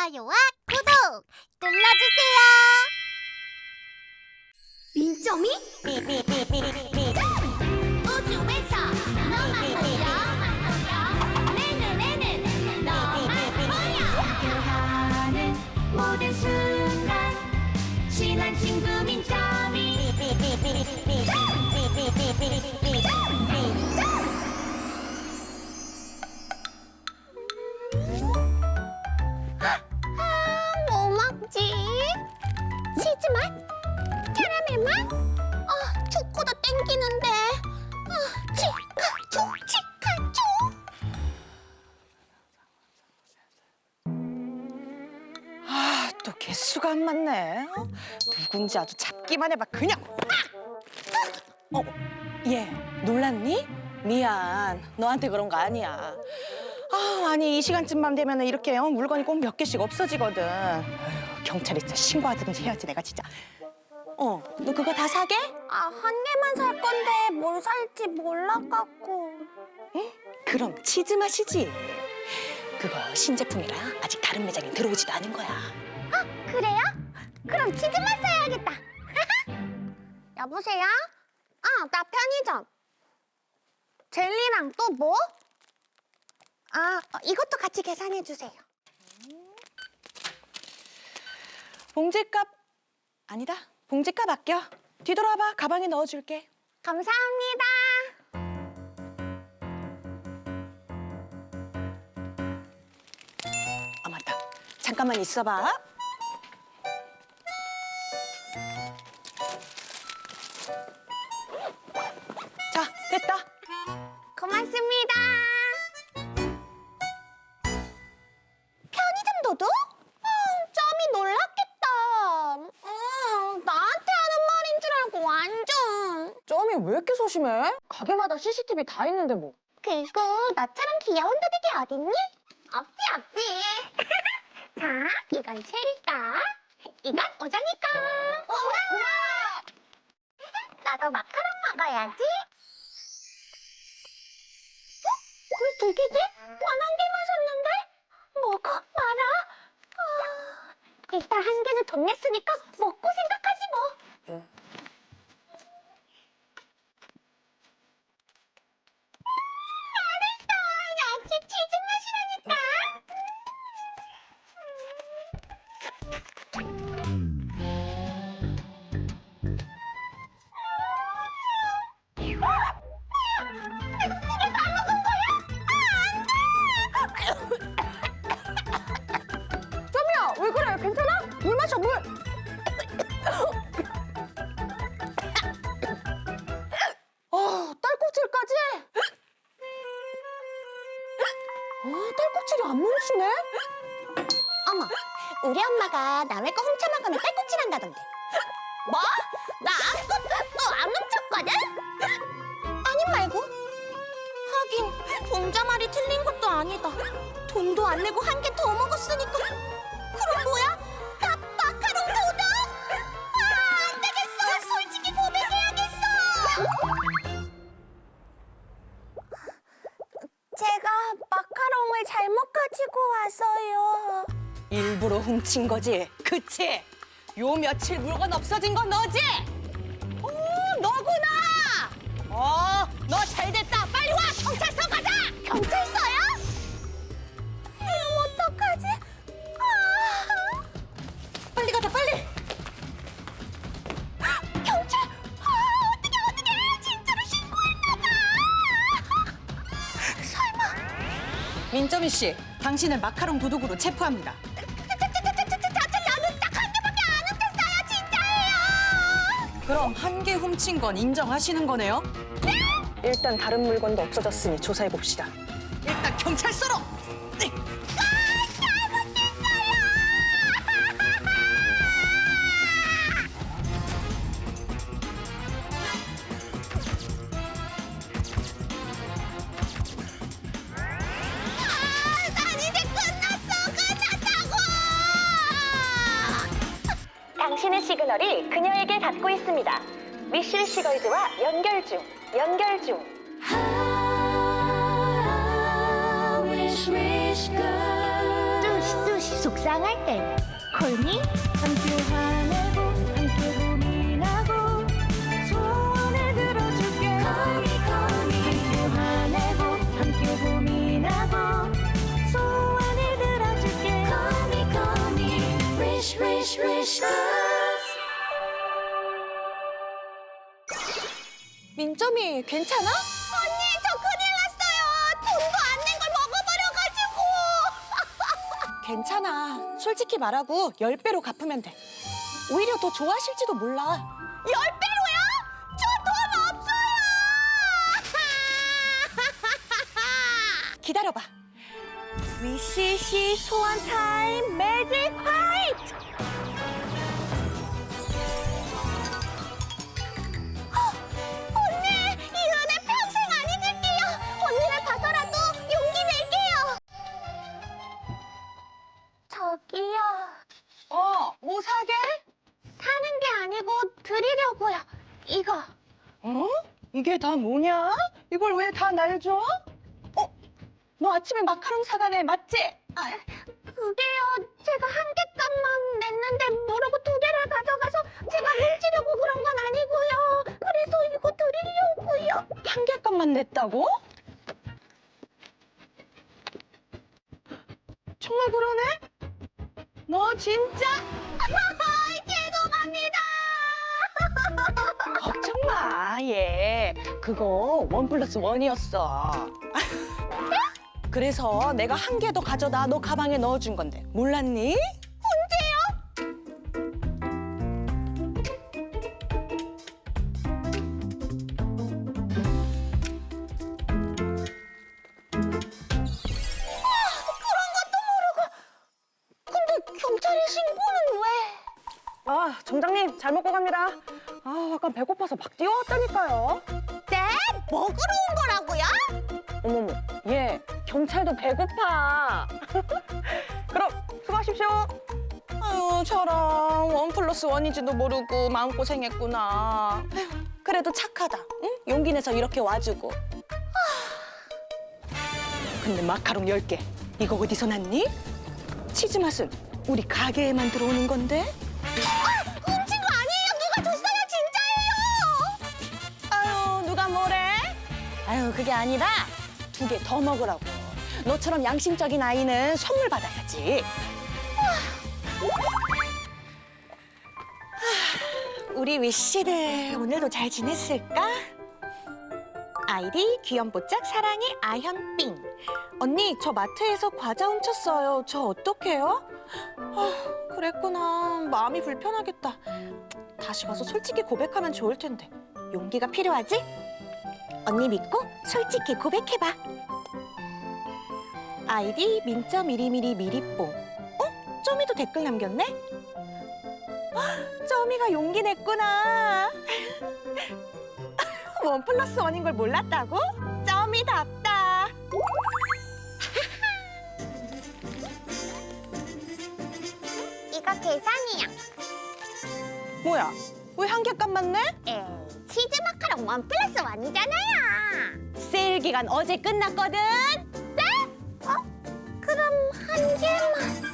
좋아요와 구독 눌러주세요. 민점이? 우주에서 너만 보여. 내 눈에는 너만 보여. 하는 모든 순간 친한 친구 민점이 치즈 맛? 캐러멜 맛? 아, 초코도 땡기는데. 아, 치카초, 치카초. 아, 또 개수가 안 맞네. 어? 누군지 아주 잡기만 해봐. 그냥 확! 어, 얘 놀랐니? 미안. 너한테 그런 거 아니야. 아, 아니 이 시간쯤만 되면 이렇게 어, 물건이 꼭 몇 개씩 없어지거든. 아휴, 경찰에 진짜 신고하든지 해야지 내가 진짜. 어, 너 그거 다 사게? 아, 한 개만 살 건데 뭘 살지 몰라갖고. 그럼 치즈 맛이지. 그거 신제품이라 아직 다른 매장에 들어오지도 않은 거야. 그래요? 그럼 치즈 맛 사야겠다. 여보세요? 아, 나 편의점. 젤리랑 또 뭐? 아, 어, 이것도 같이 계산해 주세요. 봉지값 아니다. 봉지값 아껴. 뒤돌아봐. 가방에 넣어줄게. 감사합니다. 아 맞다. 잠깐만 있어봐. 자, 됐다. 고맙습니다. 편의점 도둑? 아, 점이 놀랐겠다. 음, 나한테 하는 말인 줄 알고 완전. 점이 왜 이렇게 소심해? 가게마다 CCTV 다 있는데 뭐. 그리고 너처럼 귀여운 도둑이 어딨니? 없지 없지. 자, 이건 체리가, 이건 오자니까. 우와! 나도 마카롱 먹어야지. 어? 왜두 개지? 단한 개만 샀는데? 먹어 말아. 아, 일단 한 개는 돈 냈으니까 먹고 생각하지 뭐. 엄마가 남의 거 훔쳐 먹으면 딸꾹질 한다던데. 뭐? 나 아무것도 안 훔쳤거든? 아님 말고. 하긴 봉자 말이 틀린 것도 아니다. 돈도 안 내고 한 개 더 먹었으니까. 일부러 훔친 거지, 그치? 요 며칠 물건 없어진 건 너지? 어, 너구나! 어, 너 잘됐다. 빨리 와, 경찰서 가자! 경찰서요? 이러면 어떡하지? 아, 빨리 가자, 빨리! 경찰! 아, 어떡해, 어떡해! 진짜로 신고했나 봐! 설마... 민점이 씨, 당신을 마카롱 도둑으로 체포합니다. 그럼 한 개 훔친 건 인정하시는 거네요? 일단 다른 물건도 없어졌으니 조사해 봅시다. 일단 경찰서로. 네. 당신의 시그널이 그녀에게 닿고 있습니다. 미실 시걸즈와 연결 중, 연결 중. wish wish girl 뚜시 뚜시 속상할 땐 콜미? 함께 화내고 함께 고민하고 소원을 들어줄게. 콜미 콜미. 함께 화내고 함께 고민하고 소원을 들어줄게. 콜미 콜미. Wish wish wish 민점이 괜찮아? 언니 저 큰일 났어요. 돈도 안 낸 걸 먹어버려가지고. 괜찮아. 솔직히 말하고 열배로 갚으면 돼. 오히려 더 좋아하실지도 몰라. 열 배로요? 저 돈 없어요. 기다려봐. 위시시 소원 타임 매직 화 이게 다 뭐냐? 이걸 왜 다 날 줘? 어? 너 아침에 마카롱 사가네, 맞지? 아, 그게요. 제가 한 개값만 냈는데 모르고 두 개를 가져가서 제가 훔치려고 그런 건 아니고요. 그래서 이거 드리려고요. 한 개값만 냈다고? 정말 그러네? 너 진짜? 마, 얘. 그거 원 플러스 원이었어. 그래서 내가 한 개 더 가져다 너 가방에 넣어준 건데 몰랐니? 근데 경찰에 신고는 왜? 아, 점장님 잘 먹고 갑니다. 아, 아까 배고파서 막 뛰어왔다니까요. 네? 먹으러 온 거라고요? 어머머, 얘 경찰도 배고파. 그럼 수고하십시오. 아유, 저랑 원 플러스 원인지도 모르고 마음고생했구나. 아휴, 그래도 착하다. 응? 용기 내서 이렇게 와주고. 아, 근데 마카롱 10개. 이거 어디서 났니? 치즈 맛은 우리 가게에만 들어오는 건데? 아유, 그게 아니라 두 개 더 먹으라고. 너처럼 양심적인 아이는 선물 받아야지. 아, 우리 위씨들 오늘도 잘 지냈을까? 아이디 귀염뽀짝 사랑의 아현삥. 언니, 저 마트에서 과자 훔쳤어요. 저 어떡해요? 아, 그랬구나. 마음이 불편하겠다. 다시 가서 솔직히 고백하면 좋을 텐데. 용기가 필요하지? 언니 믿고 솔직히 고백해봐. 아이디 민점 미리미리 미리뽕. 어? 점이도 댓글 남겼네? 헉, 점이가 용기 냈구나. 원 플러스 원인 걸 몰랐다고? 점이답다. 이거 계산이야. 뭐야? 왜 한 개값만 내? 에 치즈 마카롱 원 플러스 원이잖아요. 세일 기간 어제 끝났거든. 네? 어? 그럼 한 개만. 아,